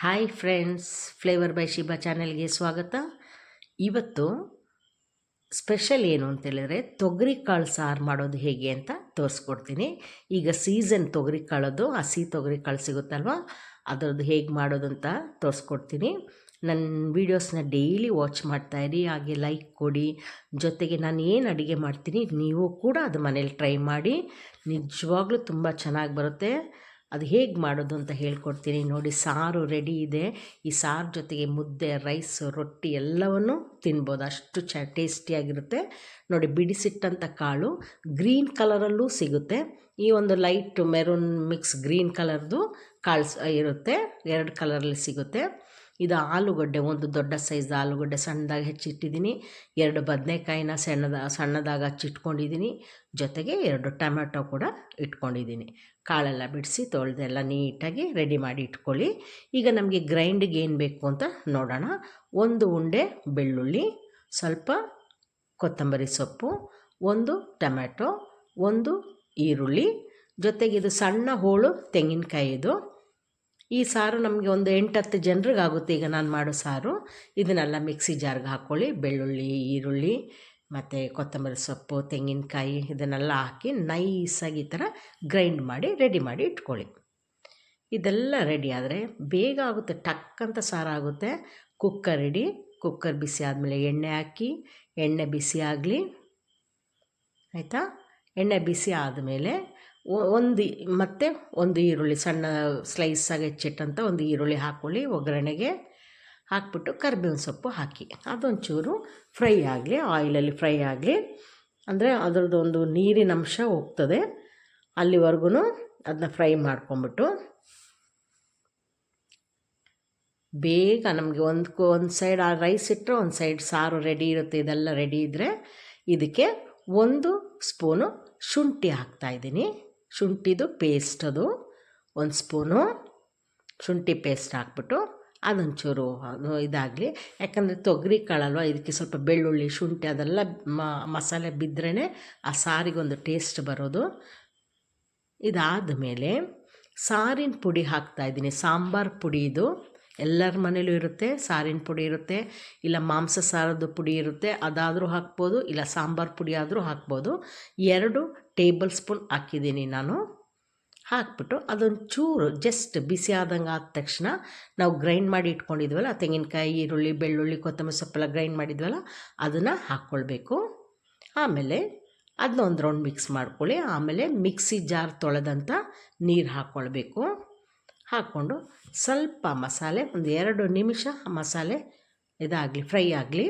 Hi friends flavour by Shiba ಚಾನೆಲ್ಗೆ ಸ್ವಾಗತ. ಇವತ್ತು ಸ್ಪೆಷಲ್ ಏನು ಅಂತೇಳಿದರೆ ತೊಗರಿ ಕಾಳು ಸಾರು ಮಾಡೋದು ಹೇಗೆ ಅಂತ ತೋರಿಸ್ಕೊಡ್ತೀನಿ. ಈಗ ಸೀಸನ್ ತೊಗರಿ ಕಾಳೋದು ಹಸಿ ತೊಗರಿ ಕಾಳು ಸಿಗುತ್ತಲ್ವ? ಅದರದ್ದು ಹೇಗೆ ಮಾಡೋದು ಅಂತ ತೋರಿಸ್ಕೊಡ್ತೀನಿ. ನನ್ನ ವೀಡಿಯೋಸ್ನ ಡೈಲಿ ವಾಚ್ ಮಾಡ್ತಾಯಿರಿ ಹಾಗೆ ಲೈಕ್ ಕೊಡಿ. ಜೊತೆಗೆ ನಾನು ಏನು ಅಡುಗೆ ಮಾಡ್ತೀನಿ, ನೀವು ಕೂಡ ಅದು ಮನೇಲಿ ಟ್ರೈ ಮಾಡಿ. ನಿಜವಾಗ್ಲೂ ತುಂಬ ಚೆನ್ನಾಗಿ ಬರುತ್ತೆ. ಅದು ಹೇಗೆ ಮಾಡೋದು ಅಂತ ಹೇಳ್ಕೊಡ್ತೀನಿ. ನೋಡಿ, ಸಾರು ರೆಡಿ ಇದೆ. ಈ ಸಾರು ಜೊತೆಗೆ ಮುದ್ದೆ ರೈಸ್ ರೊಟ್ಟಿ ಎಲ್ಲವನ್ನು ತಿನ್ಬೋದು. ಅಷ್ಟು ಚ ಟೇಸ್ಟಿಯಾಗಿರುತ್ತೆ ನೋಡಿ ಬಿಡಿಸಿಟ್ಟಂಥ ಕಾಳು ಗ್ರೀನ್ ಕಲರಲ್ಲೂ ಸಿಗುತ್ತೆ. ಈ ಒಂದು ಲೈಟ್ ಮೆರೂನ್ ಮಿಕ್ಸ್ ಗ್ರೀನ್ ಕಲರ್ದು ಕಾಳು, ಇರುತ್ತೆ. ಎರಡು ಕಲರಲ್ಲಿ ಸಿಗುತ್ತೆ. ಇದು ಆಲೂಗಡ್ಡೆ, ಒಂದು ದೊಡ್ಡ ಸೈಜ್ ಆಲೂಗಡ್ಡೆ ಸಣ್ಣದಾಗಿ ಹೆಚ್ಚಿಟ್ಟಿದ್ದೀನಿ. ಎರಡು ಬದನೆಕಾಯಿನ ಸಣ್ಣದ, ಸಣ್ಣದಾಗಿ ಹಚ್ಚಿಟ್ಕೊಂಡಿದ್ದೀನಿ. ಜೊತೆಗೆ ಎರಡು ಟೊಮೆಟೊ ಕೂಡ ಇಟ್ಕೊಂಡಿದ್ದೀನಿ. ಕಾಳೆಲ್ಲ ಬಿಡಿಸಿ ತೊಳೆದೆಲ್ಲ ನೀಟಾಗಿ ರೆಡಿ ಮಾಡಿ ಇಟ್ಕೊಳ್ಳಿ. ಈಗ ನಮಗೆ ಗ್ರೈಂಡಿಗೆ ಏನು ಬೇಕು ಅಂತ ನೋಡೋಣ. ಒಂದು ಉಂಡೆ ಬೆಳ್ಳುಳ್ಳಿ, ಸ್ವಲ್ಪ ಕೊತ್ತಂಬರಿ ಸೊಪ್ಪು, ಒಂದು ಟೊಮೆಟೊ, ಒಂದು ಈರುಳ್ಳಿ, ಜೊತೆಗೆ ಇದು ಸಣ್ಣ ಹೋಳು ತೆಂಗಿನಕಾಯಿದು ಈ ಸಾರು ನಮಗೆ ಒಂದು ಎಂಟತ್ತು ಜನರಿಗೆ ಆಗುತ್ತೆ ಈಗ ನಾನು ಮಾಡೋ ಸಾರು. ಇದನ್ನೆಲ್ಲ ಮಿಕ್ಸಿ ಜಾರ್ಗೆ ಹಾಕ್ಕೊಳ್ಳಿ. ಬೆಳ್ಳುಳ್ಳಿ, ಈರುಳ್ಳಿ, ಮತ್ತು ಕೊತ್ತಂಬರಿ ಸೊಪ್ಪು, ತೆಂಗಿನಕಾಯಿ ಇದನ್ನೆಲ್ಲ ಹಾಕಿ ನೈಸಾಗಿ ಈ ಥರ ಗ್ರೈಂಡ್ ಮಾಡಿ, ರೆಡಿ ಮಾಡಿ ಇಟ್ಕೊಳ್ಳಿ. ಇದೆಲ್ಲ ರೆಡಿ ಆದರೆ ಬೇಗ ಆಗುತ್ತೆ. ಟಕ್ ಅಂತ ಸಾರು ಆಗುತ್ತೆ ಕುಕ್ಕರ್ ಇಡಿ ಕುಕ್ಕರ್ ಬಿಸಿ ಆದಮೇಲೆ ಎಣ್ಣೆ ಹಾಕಿ, ಎಣ್ಣೆ ಬಿಸಿ ಆಗಲಿ. ಆಯಿತಾ? ಎಣ್ಣೆ ಬಿಸಿ ಆದಮೇಲೆ ಒಂದು ಮತ್ತು ಒಂದು ಈರುಳ್ಳಿ ಸಣ್ಣ ಸ್ಲೈಸಾಗಿ ಹೆಚ್ಚಿಟ್ಟಂಥ ಒಂದು ಈರುಳ್ಳಿ ಹಾಕ್ಕೊಳ್ಳಿ ಒಗ್ಗರಣೆಗೆ ಹಾಕ್ಬಿಟ್ಟು ಕರಿಬೇವಿನ ಸೊಪ್ಪು ಹಾಕಿ. ಅದೊಂಚೂರು ಫ್ರೈ ಆಗಲಿ ಆಯಿಲಲ್ಲಿ ಫ್ರೈ ಆಗಲಿ, ಅಂದರೆ ಅದರದ್ದೊಂದು ನೀರಿನ ಅಂಶ ಹೋಗ್ತದೆ. ಅಲ್ಲಿವರೆಗೂ ಅದನ್ನ ಫ್ರೈ ಮಾಡ್ಕೊಂಬಿಟ್ಟು ಬೇಗ ನಮಗೆ ಒಂದು ಒಂದು ಸೈಡ್ ಆ ರೈಸ್ ಇಟ್ಟರೆ ಒಂದು ಸೈಡ್ ಸಾರು ರೆಡಿ ಇರುತ್ತೆ, ಇದೆಲ್ಲ ರೆಡಿ ಇದ್ದರೆ ಇದಕ್ಕೆ ಒಂದು ಸ್ಪೂನು ಶುಂಠಿ ಹಾಕ್ತಾಯಿದ್ದೀನಿ ಶುಂಠಿದು ಪೇಸ್ಟ್ ಅದು. ಒಂದು ಸ್ಪೂನು ಶುಂಠಿ ಪೇಸ್ಟ್ ಹಾಕ್ಬಿಟ್ಟು ಅದೊಂಚೂರು ಅದು ಇದಾಗಲಿ. ಯಾಕಂದರೆ ತೊಗರಿ ಕಾಳಲ್ವ ಇದಕ್ಕೆ ಸ್ವಲ್ಪ ಬೆಳ್ಳುಳ್ಳಿ, ಶುಂಠಿ ಅದೆಲ್ಲ ಮಸಾಲೆ ಬಿದ್ರೇ ಆ ಸಾರಿಗೊಂದು ಟೇಸ್ಟ್ ಬರೋದು. ಇದಾದ ಮೇಲೆ ಸಾರಿನ ಪುಡಿ ಹಾಕ್ತಾಯಿದ್ದೀನಿ ಸಾಂಬಾರು ಪುಡಿ ಇದು. ಎಲ್ಲರ ಮನೇಲೂ ಇರುತ್ತೆ, ಸಾರಿನ ಪುಡಿ ಇರುತ್ತೆ, ಇಲ್ಲ ಮಾಂಸ ಸಾರದ ಪುಡಿ ಇರುತ್ತೆ, ಅದಾದರೂ ಹಾಕ್ಬೋದು, ಇಲ್ಲ ಸಾಂಬಾರು ಪುಡಿ ಆದರೂ ಹಾಕ್ಬೋದು. ಎರಡು ಟೇಬಲ್ ಸ್ಪೂನ್ ಹಾಕಿದ್ದೀನಿ ನಾನು. ಹಾಕ್ಬಿಟ್ಟು ಅದೊಂದು ಚೂರು ಜಸ್ಟ್ ಬಿಸಿ ಆದಂಗೆ ಆದ ತಕ್ಷಣ ನಾವು ಗ್ರೈಂಡ್ ಮಾಡಿ ಇಟ್ಕೊಂಡಿದ್ವಲ್ಲ, ತೆಂಗಿನಕಾಯಿ, ಈರುಳ್ಳಿ, ಬೆಳ್ಳುಳ್ಳಿ, ಕೊತ್ತಂಬರಿ ಸೊಪ್ಪೆಲ್ಲ ಗ್ರೈಂಡ್ ಮಾಡಿದ್ವಲ್ಲ, ಅದನ್ನು ಹಾಕ್ಕೊಳ್ಬೇಕು. ಆಮೇಲೆ ಅದನ್ನ ಒಂದು ರೌಂಡ್ ಮಿಕ್ಸ್ ಮಾಡ್ಕೊಳ್ಳಿ. ಆಮೇಲೆ ಮಿಕ್ಸಿ ಜಾರ್ ತೊಳೆದಂಥ ನೀರು ಹಾಕ್ಕೊಳ್ಬೇಕು. ಹಾಕ್ಕೊಂಡು ಸ್ವಲ್ಪ ಮಸಾಲೆ, ಒಂದು ಎರಡು ನಿಮಿಷ ಮಸಾಲೆ ಇದಾಗಲಿ, ಫ್ರೈ ಆಗಲಿ.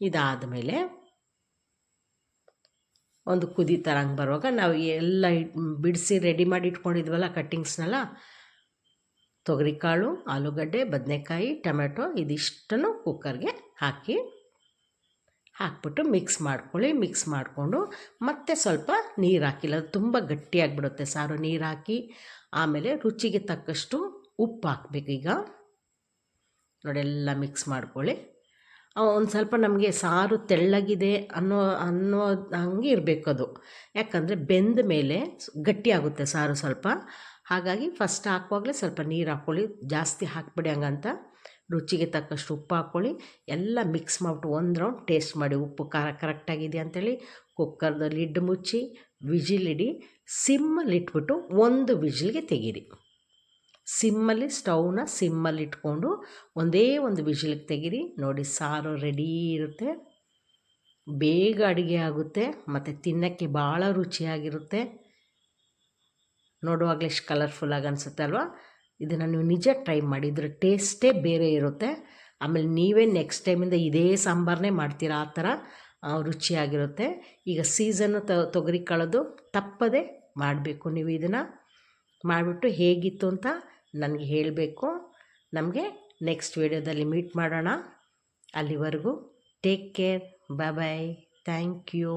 ಇದಾದ ಮೇಲೆ ಒಂದು ಕುದಿ ತರಂಗೆ ಬರುವಾಗ ನಾವು ಎಲ್ಲ ಬಿಡಿಸಿ ರೆಡಿ ಮಾಡಿ ಇಟ್ಕೊಂಡಿದ್ವಲ್ಲ ಕಟ್ಟಿಂಗ್ಸ್ನೆಲ್ಲ, ತೊಗರಿಕಾಳು, ಆಲೂಗಡ್ಡೆ, ಬದನೆಕಾಯಿ ಟೊಮೆಟೊ ಇದಿಷ್ಟನ್ನು ಕುಕ್ಕರ್ಗೆ ಹಾಕಿ ಹಾಕ್ಬಿಟ್ಟು ಮಿಕ್ಸ್ ಮಾಡ್ಕೊಳ್ಳಿ ಮಿಕ್ಸ್ ಮಾಡಿಕೊಂಡು ಮತ್ತೆ ಸ್ವಲ್ಪ ನೀರು ಹಾಕಿಲ್ಲ ಅದು ತುಂಬ ಗಟ್ಟಿಯಾಗಿಬಿಡುತ್ತೆ ಸಾರು, ನೀರು ಹಾಕಿ. ಆಮೇಲೆ ರುಚಿಗೆ ತಕ್ಕಷ್ಟು ಉಪ್ಪು ಹಾಕ್ಬೇಕು ಈಗ. ನೋಡೆಲ್ಲ ಮಿಕ್ಸ್ ಮಾಡ್ಕೊಳ್ಳಿ. ಒಂದು ಸ್ವಲ್ಪ ನಮಗೆ ಸಾರು ತೆಳ್ಳಗಿದೆ ಅನ್ನೋ ಅನ್ನೋ ಹಂಗೆ ಇರಬೇಕು ಅದು. ಯಾಕಂದರೆ ಬೆಂದ ಮೇಲೆ ಗಟ್ಟಿಯಾಗುತ್ತೆ ಸಾರು ಸ್ವಲ್ಪ. ಹಾಗಾಗಿ ಫಸ್ಟ್ ಹಾಕುವಾಗಲೇ ಸ್ವಲ್ಪ ನೀರು ಹಾಕ್ಕೊಳ್ಳಿ. ಜಾಸ್ತಿ ಹಾಕ್ಬಿಡಿ ಹಂಗಂತ. ರುಚಿಗೆ ತಕ್ಕಷ್ಟು ಉಪ್ಪು ಹಾಕ್ಕೊಳ್ಳಿ. ಎಲ್ಲ ಮಿಕ್ಸ್ ಮಾಡಿಬಿಟ್ಟು ಒಂದು ರೌಂಡ್ ಟೇಸ್ಟ್ ಮಾಡಿ. ಉಪ್ಪು ಖಾರ ಕರೆಕ್ಟಾಗಿದೆ ಅಂಥೇಳಿ ಕುಕ್ಕರ್ದ ಲಿಡ್ ಮುಚ್ಚಿ, ವಿಜಿಲ್ ಇಡಿ, ಸಿಮ್ಮಲ್ಲಿ ಇಟ್ಬಿಟ್ಟು ಒಂದು ವಿಜಿಲ್ಗೆ ತೆಗೀರಿ. ಸಿಮ್ಮಲ್ಲಿ, ಸ್ಟೌವ್ನ ಸಿಮ್ಮಲ್ಲಿ ಇಟ್ಕೊಂಡು ಒಂದೇ ಒಂದು ವಿಜಿಲ್ಗೆ ತೆಗೀರಿ. ನೋಡಿ ಸಾರು ರೆಡಿ ಇರುತ್ತೆ. ಬೇಗ ಅಡುಗೆ ಆಗುತ್ತೆ. ಮತ್ತು ತಿನ್ನೋಕ್ಕೆ ಭಾಳ ರುಚಿಯಾಗಿರುತ್ತೆ. ನೋಡುವಾಗಲೇ ಎಷ್ಟು ಕಲರ್ಫುಲ್ಲಾಗಿ ಅನಿಸುತ್ತೆ ಅಲ್ವಾ ಇದನ್ನು ನೀವು ನಿಜ ಟ್ರೈ ಮಾಡಿ. ಇದ್ರ ಟೇಸ್ಟೇ ಬೇರೆ ಇರುತ್ತೆ. ಆಮೇಲೆ ನೀವೇ ನೆಕ್ಸ್ಟ್ ಟೈಮಿಂದ ಇದೇ ಸಾಂಬಾರನ್ನೇ ಮಾಡ್ತೀರಾ ಆ ಥರ ರುಚಿಯಾಗಿರುತ್ತೆ. ಈಗ ಸೀಸನ್ನು ತೊಗರಿ ಕಳೆದು ತಪ್ಪದೆ ಮಾಡಬೇಕು ನೀವು ಇದನ್ನು. ಮಾಡಿಬಿಟ್ಟು ಹೇಗಿತ್ತು ಅಂತ ನನಗೆ ಹೇಳಬೇಕು. ನಮಗೆ ನೆಕ್ಸ್ಟ್ ವೀಡಿಯೋದಲ್ಲಿ ಮೀಟ್ ಮಾಡೋಣ. ಅಲ್ಲಿವರೆಗೂ take care bye thank you